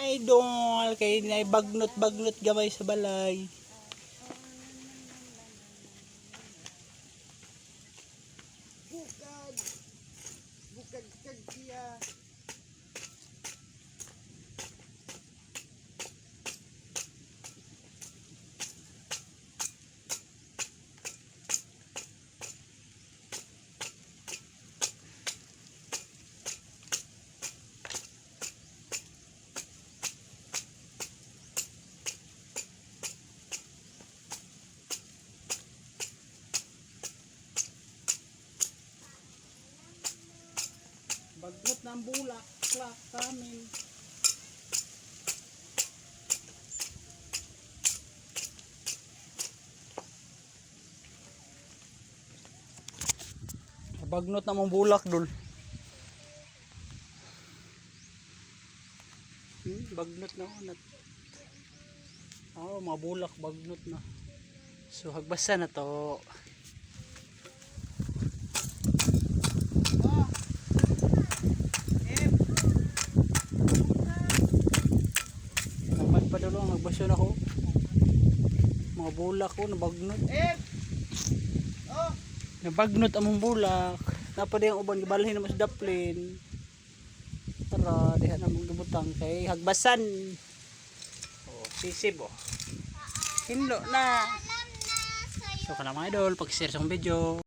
idol kay na bagnot bagnot gamay sa balay. Bukad. Bukad kag. Bagnot na ang bulak, klak kamin. Bagnot na mong bulak dul. Hmm, bagnot na unat. Oh, mga bulak bagnot na. So hagbasa na to. Lang, nagbasyo na ako. Mga bulak ko, nabagnot. Eh. Oh. Nabagnot among bulak. Napad yung uban, gibalhin naman sa daplin. Tara, diha na mong gibutang kay hagbasan. Oh, sisib oh. Hinlo na. So kana mga idol, pag-share sa video.